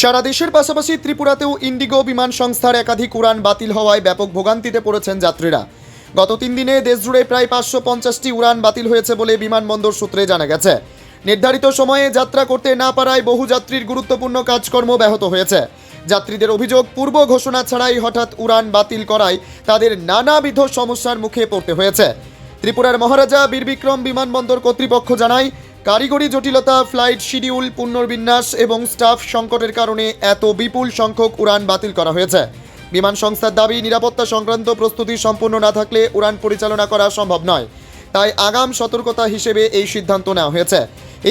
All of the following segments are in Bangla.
সারা দেশের পাশাপাশি ত্রিপুরাতেও ইন্ডিগো বিমান সংস্থার একাধিক উড়ান বাতিল হওয়ায় ব্যাপক ভোগান্তিতে পড়েছেন যাত্রীরা। গত তিন দিনে দেশজুড়ে প্রায় পাঁচশো পঞ্চাশটি উড়ান বাতিল হয়েছে বলে বিমানবন্দর সূত্রে জানা গেছে। নির্ধারিত সময়ে যাত্রা করতে না পারায় বহু যাত্রীর গুরুত্বপূর্ণ কাজকর্ম ব্যাহত হয়েছে। যাত্রীদের অভিযোগ, পূর্ব ঘোষণা ছাড়াই হঠাৎ উড়ান বাতিল করায় তাদের নানাবিধ সমস্যার মুখে পড়তে হয়েছে। ত্রিপুরার মহারাজা বীরবিক্রম বিমানবন্দর কর্তৃপক্ষ জানায় কারিগরি জটিলতা, ফ্লাইট শিডিউল, পুনর্বিন্যাস এবং স্টাফ সংকটের কারণে এত বিপুল সংখ্যক উড়ান বাতিল করা হয়েছে। বিমান সংস্থার দাবি, নিরাপত্তা সংক্রান্ত প্রস্তুতি সম্পূর্ণ না থাকলে উড়ান পরিচালনা করা সম্ভব নয়। তাই আগাম সতর্কতা হিসেবে এই সিদ্ধান্ত নেওয়া হয়েছে।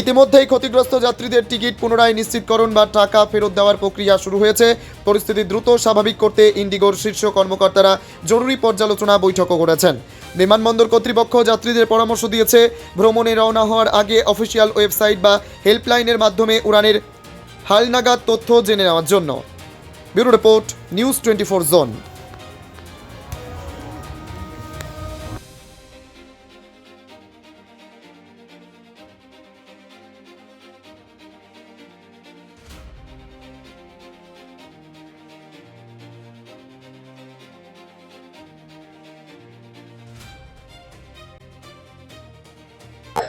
ইতিমধ্যেই ক্ষতিগ্রস্ত যাত্রীদের টিকিট পুনরায় নিশ্চিতকরণ বা টাকা ফেরত দেওয়ার প্রক্রিয়া শুরু হয়েছে। পরিস্থিতি দ্রুত স্বাভাবিক করতে ইন্ডিগোর শীর্ষ কর্মকর্তারা জরুরি পর্যালোচনা বৈঠকও করেছেন। বিমানবন্দর কর্তৃপক্ষ যাত্রীদের পরামর্শ দিয়েছে, ভ্রমণে রওনা হওয়ার আগে অফিসিয়াল ওয়েবসাইট বা হেল্পলাইনের মাধ্যমে উড়ানের হালনাগাদ তথ্য জেনে নেওয়ার জন্য। Bureau report, news twenty four zone.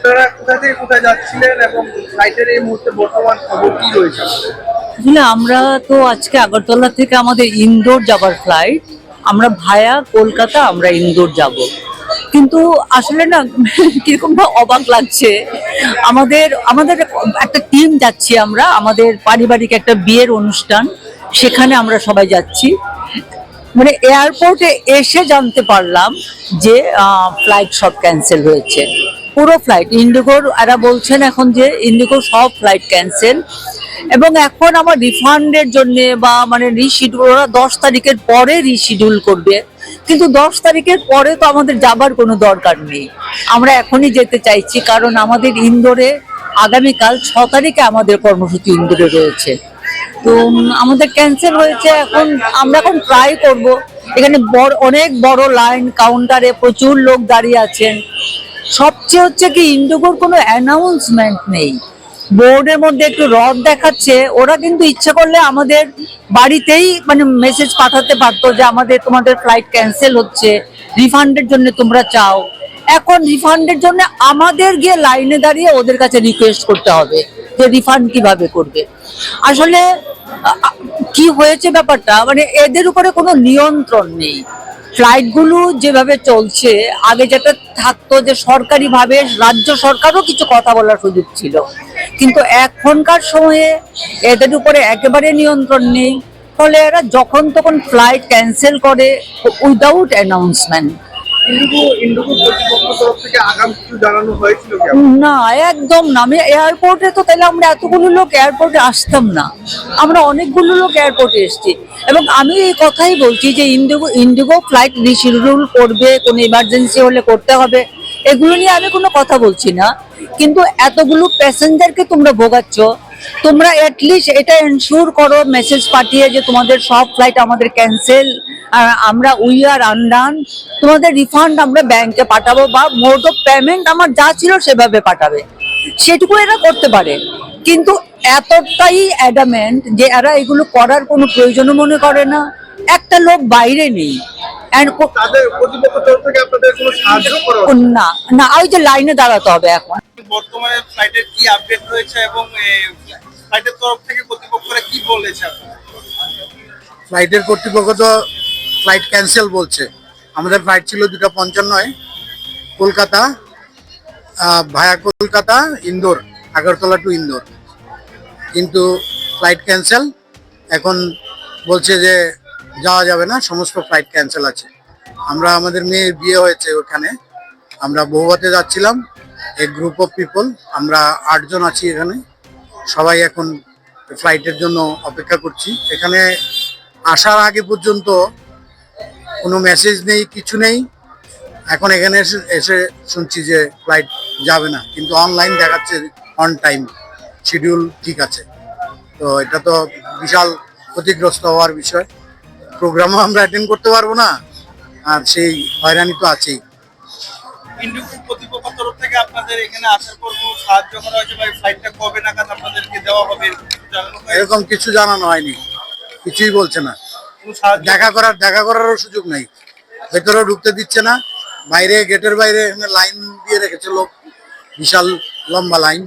আপনারা কোথা থেকে কোথায় যাচ্ছিলেন এবং ফ্লাইটের এই মুহূর্তে বর্তমান খবর কি রয়েছে? আসলে আমরা তো আজকে আগরতলা থেকে আমাদের ইন্দোর যাবার ফ্লাইট আমরা ভায়া কলকাতা, আমরা ইন্দোর যাব। কিন্তু আসলে না, কীরকম না অবাক লাগছে। আমাদের আমাদের একটা টিম যাচ্ছি আমরা, আমাদের পারিবারিক একটা বিয়ের অনুষ্ঠান। সেখানে আমরা সবাই যাচ্ছি। মানে এয়ারপোর্টে এসে জানতে পারলাম যে ফ্লাইট সব ক্যান্সেল হয়েছে। পুরো ফ্লাইট ইন্ডিগোর এরা বলছেন এখন যে ইন্ডিগোর সব ফ্লাইট ক্যান্সেল এবং এখন আমার রিফান্ডের জন্যে বা মানে রিশিডিউল ওরা দশ তারিখের পরে রিশিডিউল করবে। কিন্তু দশ তারিখের পরে তো আমাদের যাবার কোনো দরকার নেই। আমরা এখনই যেতে চাইছি, কারণ আমাদের ইন্দোরে আগামীকাল ছ তারিখে আমাদের কর্মসূচি ইন্দোরে রয়েছে। তো আমাদের ক্যান্সেল হয়েছে এখন, আমরা এখন ট্রাই করব। এখানে বড়, অনেক বড় লাইন কাউন্টারে প্রচুর লোক দাঁড়িয়ে আছেন। সবচেয়ে হচ্ছে কি ইন্ডিগোর কোনো অ্যানাউন্সমেন্ট নেই। বোর্ডের মধ্যে একটু রড দেখাচ্ছে, ওরা কিন্তু ইচ্ছে করলে আমাদের বাড়িতেই মানে মেসেজ পাঠাতে পারতো যে আমাদের, তোমাদের ফ্লাইট ক্যান্সেল হচ্ছে রিফান্ডের জন্য তোমরা চাও। এখন রিফান্ডের জন্য আমাদের গিয়ে লাইনে দাঁড়িয়ে ওদের কাছে রিকোয়েস্ট করতে হবে যে রিফান্ড কীভাবে করবে। আসলে কি হয়েছে ব্যাপারটা মানে এদের উপরে কোনো নিয়ন্ত্রণ নেই। ফ্লাইটগুলো যেভাবে চলছে, আগে যেটা থাকতো যে সরকারিভাবে রাজ্য সরকারও কিছু কথা বলার সুযোগ ছিল। কিন্তু এখনকার সময়ে এদের উপরে একেবারে নিয়ন্ত্রণ নেই। ফলে এরা যখন তখন ফ্লাইট ক্যান্সেল করে উইদাউট অ্যানাউন্সমেন্ট না, একদম এয়ারপোর্টে তো তাহলে আমরা এতগুলো লোক এয়ারপোর্টে আসতাম না। আমরা অনেকগুলো লোক এয়ারপোর্টে এসেছি। এবং আমি কথাই বলছি যে ইন্ডিগো ইন্ডিগো ফ্লাইট করবে ইমার্জেন্সি হলে করতে হবে, এগুলো নিয়ে আমি কোনো কথা বলছি না। কিন্তু এতগুলো প্যাসেঞ্জারকে তোমরা ভোগাচ্ছ, তোমরা অ্যাটলিস্ট এটা এনশিওর করো মেসেজ পাঠিয়ে যে তোমাদের সব ফ্লাইট আমাদের ক্যান্সেল আমরা উই আর আনডান তোমাদের রিফান্ড আমরা ব্যাংকে পাঠাবো বা মোড অফ পেমেন্ট আমার যা ছিল সেভাবে পাঠাবে। সেটুকু এরা করতে পারে। কিন্তু এতটাই অ্যাডামেন্ট যে এরা এগুলো করার কোনো প্রয়োজনও মনে করে না। একটা লোক বাইরে নেই? না না ওই যে লাইনে দাঁড়াতে হবে এখন। বর্তমানে ফ্লাইটের কি আপডেট রয়েছে এবং ফ্লাইটের তরফ থেকে কর্তৃপক্ষরা কি বলেছে ফ্লাইটের কর্তৃপক্ষ তো ফ্লাইট ক্যান্সেল বলছে। আমাদের ফ্লাইট ছিল দুটা পঞ্চান্নয়, কলকাতা ভায়া কলকাতা, ইন্দোর, আগরতলা টু ইন্দোর। কিন্তু ফ্লাইট ক্যান্সেল, এখন বলছে যে যাওয়া যাবে না, সমস্ত ফ্লাইট ক্যান্সেল আছে। আমরা, আমাদের মেয়ের বিয়ে হয়েছে ওখানে। আমরা বহুবাতে যাচ্ছিলাম এই গ্রুপ অফ পিপল আমরা আটজন আছি এখানে। সবাই এখন ফ্লাইটের জন্য অপেক্ষা করছি। এখানে আসার আগে পর্যন্ত কোনো মেসেজ নেই কিছু নেই। এখন এখানে এসে এসে শুনছি যে ফ্লাইট যাবে না কিন্তু অনলাইন দেখাচ্ছে অন টাইম শিডিউল ঠিক আছে। তো এটা তো বিশাল ক্ষতিগ্রস্ত হওয়ার বিষয়। প্রোগ্রামও আমরা অ্যাটেন্ড করতে পারব না আর সেই হয়রানি তো আছেই। এরকম কিছু জানানো হয়নি কিছুই বলছে না। দেখা করার, দেখা করারও সুযোগ নাই। ভেতরেও ঢুকতে দিচ্ছে না। বাইরে, গেটের বাইরে লাইন দিয়ে রেখেছে লোক। বিশাল লম্বা লাইন